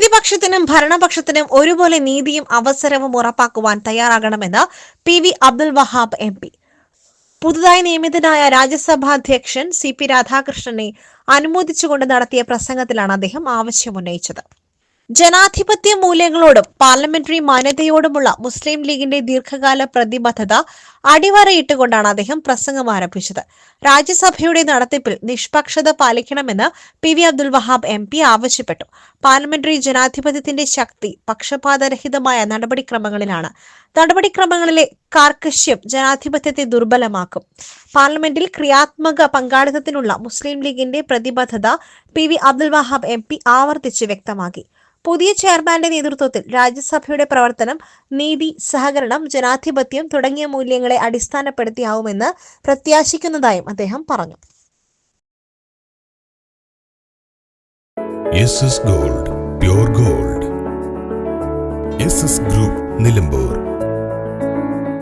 പ്രതിപക്ഷത്തിനും ഭരണപക്ഷത്തിനും ഒരുപോലെ നീതിയും അവസരവും ഉറപ്പാക്കുവാൻ തയ്യാറാകണമെന്ന് P V Abdul Wahab M P. പുതുതായി നിയമിതനായ രാജ്യസഭാ അധ്യക്ഷൻ സി പി രാധാകൃഷ്ണനെ അനുമോദിച്ചുകൊണ്ട് നടത്തിയ പ്രസംഗത്തിലാണ് അദ്ദേഹം ആവശ്യമുന്നയിച്ചത് ജനാധിപത്യ മൂല്യങ്ങളോടും പാർലമെന്ററി മാന്യതയോടുമുള്ള മുസ്ലിം ലീഗിന്റെ ദീർഘകാല പ്രതിബദ്ധത അടിവരയിട്ടുകൊണ്ടാണ് അദ്ദേഹം പ്രസംഗം ആരംഭിച്ചത്. രാജ്യസഭയുടെ നടത്തിപ്പിൽ നിഷ്പക്ഷത പാലിക്കണമെന്ന് P V Abdul Wahab M P ആവശ്യപ്പെട്ടു. പാർലമെന്ററി ജനാധിപത്യത്തിന്റെ ശക്തി പക്ഷപാതരഹിതമായ നടപടിക്രമങ്ങളിലാണ്. നടപടിക്രമങ്ങളിലെ കാർക്കശ്യം ജനാധിപത്യത്തെ ദുർബലമാക്കും. പാർലമെന്റിൽ ക്രിയാത്മക പങ്കാളിത്തത്തിനുള്ള മുസ്ലിം ലീഗിന്റെ പ്രതിബദ്ധത P V Abdul Wahab M P ആവർത്തിച്ച് വ്യക്തമാക്കി. പുതിയ ചെയർമാന്റെ നേതൃത്വത്തിൽ രാജ്യസഭയുടെ പ്രവർത്തനം നീതി സഹകരണം ജനാധിപത്യം തുടങ്ങിയ മൂല്യങ്ങളെ അടിസ്ഥാനപ്പെടുത്തിയാവുമെന്ന് പ്രത്യാശിക്കുന്നതായും അദ്ദേഹം പറഞ്ഞു. Gold pure gold. Group Nilambur.